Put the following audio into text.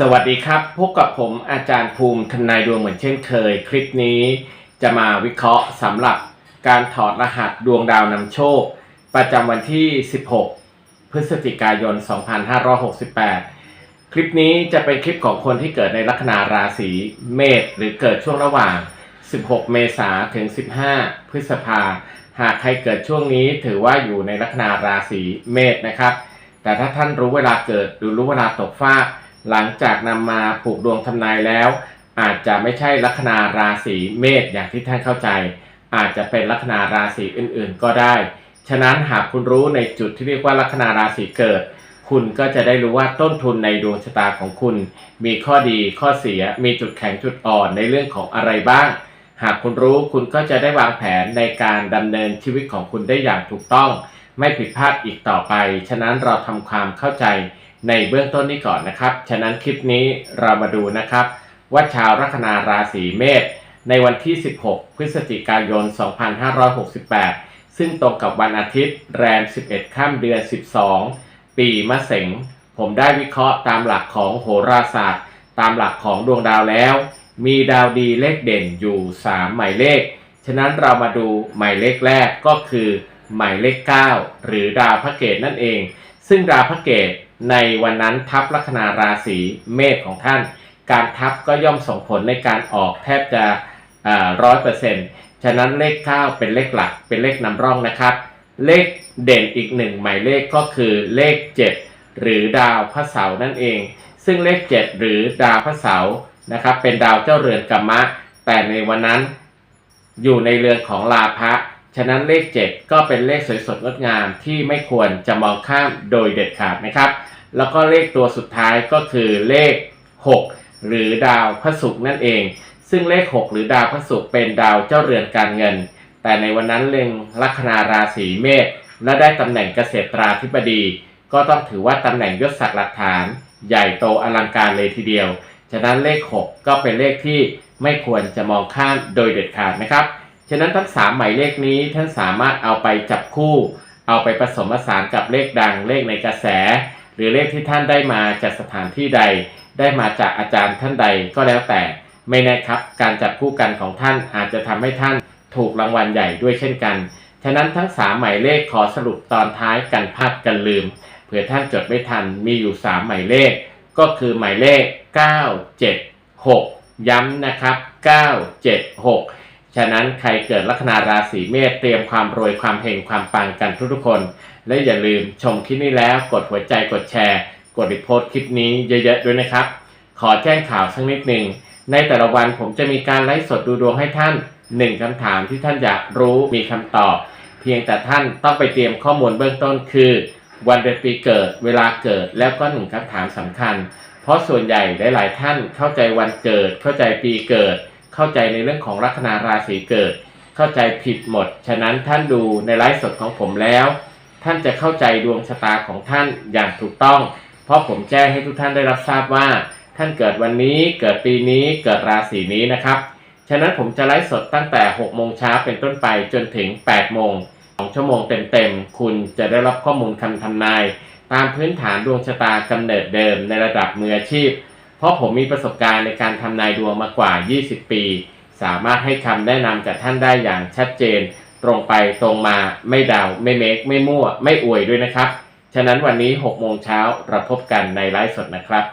สวัสดีครับ พบกับผมอาจารย์ภูมิทนายดวงเหมือนเช่นเคย คลิปนี้จะมาวิเคราะห์สำหรับการถอดรหัสดวงดาวนำโชค ประจำวันที่ 16 พฤศจิกายน 2568 คลิปนี้จะเป็นคลิปของคนที่เกิดในลัคนาราศีเมษหรือเกิดช่วงระหว่าง 16 เมษาถึง 15 พฤษภา หากใครเกิดช่วงนี้ถือว่าอยู่ในลัคนาราศีเมษนะครับ แต่ถ้าท่านรู้เวลาเกิดหรือรู้เวลาตกฟาก หลังจากนำมาผูกดวงทำนายแล้ว อาจจะไม่ใช่ลัคนาราศีเมษอย่างที่ท่านเข้าใจ อาจจะเป็นลัคนาราศีอื่นๆก็ได้ ฉะนั้นหากคุณรู้ในจุดที่เรียกว่าลัคนาราศีเกิด คุณก็จะได้รู้ว่าต้นทุนในดวงชะตาของคุณ มีข้อดีข้อเสียมีจุดแข็งจุดอ่อนในเรื่องของอะไรบ้าง หากคุณรู้คุณก็จะได้วางแผนในการดำเนินชีวิตของคุณได้อย่างถูกต้อง ไม่ผิดพลาดอีกต่อไป ฉะนั้นเราทำความเข้าใจ ในเบื้องต้นนี้ก่อนนะครับ ฉะนั้นคลิปนี้เรามาดูนะครับ ว่าชาวลัคนาราศีเมษในวันที่ 16 พฤศจิกายน 2568 ซึ่งตรงกับวันอาทิตย์แรม 11 ข้ามเดือน 12 ปีมะเสงผมได้วิเคราะห์ตามหลักของโหราศาสตร์ ตามหลักของดวงดาวแล้ว มีดาวดีเลขเด่นอยู่ 3 หมายเลข ฉะนั้นเรามาดูหมายเลขแรกก็คือ หมายเลข 9 หรือดาวพระเกตนั่นเอง ซึ่งดาวพระเกต ในวันนั้นทับลัคนาราศีเมษของท่าน การทับก็ย่อมส่งผลในการออกแทบจะร้อยเปอร์เซ็นต์ฉะนั้นเลข 9 เป็นเลขหลักเป็นเลขนำร่องนะครับ เลขเด่นอีกหนึ่งหมายเลขก็คือเลข 7 หรือดาวพระเสาร์นั่นเอง ซึ่งเลข 7 หรือดาวพระเสาร์นะครับเป็นดาวเจ้าเรือนกัมมะ แต่ในวันนั้นอยู่ในเรือนของลาภะ ฉะนั้นเลข 7 ก็เป็นเลขสวยสดงดงามที่ไม่ควรจะมองข้ามโดยเด็ดขาดนะครับ แล้วก็เลขตัวสุดท้ายก็คือเลข 6 หรือดาวพระศุกร์นั่นเอง ซึ่งเลข 6 หรือดาวพระศุกร์เป็นดาวเจ้าเรือนการเงิน แต่ในวันนั้นเล็งลัคนาราศีเมษและได้ตำแหน่งเกษตราธิบดี ก็ต้องถือว่าตำแหน่งยศศักดิ์หลักฐาน ใหญ่โตอลังการเลยทีเดียว ฉะนั้นเลข 6 ก็เป็นเลขที่ไม่ควรจะมองข้ามโดยเด็ดขาดนะครับ ฉะนั้นทั้งสามหมายเลขนี้ท่านสามารถเอาไปจับคู่ เอาไปผสมผสานกับเลขดังเลขในกระแส หรือเลขที่ท่านได้มาจากสถานที่ใด ได้มาจากอาจารย์ท่านใดก็แล้วแต่ ไม่แน่ครับ การจับคู่กันของท่านอาจจะทำให้ท่านถูกรางวัลใหญ่ด้วยเช่นกัน ฉะนั้นทั้งสามหมายเลขขอสรุปตอนท้ายกันพลาดกันลืม เผื่อท่านจดไม่ทันมีอยู่สามหมายเลข ก็คือหมายเลข 976 ย้ำนะครับ 976 ฉะนั้นใครเกิดลัคนาราศีเมษเตรียมความรวยความเฮงความปังกันทุกๆคน และอย่าลืมชมคลิปนี้แล้วกดหัวใจกดแชร์ กดรีโพสต์คลิปนี้เยอะๆด้วยนะครับ ขอแจ้งข่าวสักนิดหนึ่งในแต่ละวันผมจะมีการไลฟ์สดดูดวงให้ท่านหนึ่งคำถามที่ท่านอยากรู้มีคำตอบ เพียงแต่ท่านต้องไปเตรียมข้อมูลเบื้องต้นคือ วันเดือนปีเกิด เวลาเกิดแล้วก็หนึ่งคำถามสำคัญ เพราะส่วนใหญ่หลาย ๆ ท่านเข้าใจวันเกิดเข้าใจปีเกิด เข้าใจในเรื่องของลัคนาราศีเกิด เข้าใจผิดหมด ฉะนั้นท่านดูในไลฟ์สดของผมแล้ว ท่านจะเข้าใจดวงชะตาของท่านอย่างถูกต้อง เพราะผมแจ้งให้ทุกท่านได้รับทราบว่า ท่านเกิดวันนี้เกิดปีนี้เกิดราศีนี้นะครับ ฉะนั้นผมจะไลฟ์สดตั้งแต่6โมงเช้าเป็นต้นไปจนถึง8โมง2ชั่วโมงเต็มๆ คุณจะได้รับข้อมูลคำทำนาย ตามพื้นฐานดวงชะตากำเนิดเดิมในระดับมืออาชีพ เพราะผมมีประสบการณ์ในการทำนายดวงมากว่า 20 ปี สามารถให้คำแนะนำกับท่านได้อย่างชัดเจน ตรงไปตรงมาไม่เดาไม่เมคไม่มั่ว ไม่อวยด้วยนะครับ ฉะนั้นวันนี้6โมงเช้าเราพบกันในไลฟ์สดนะครับ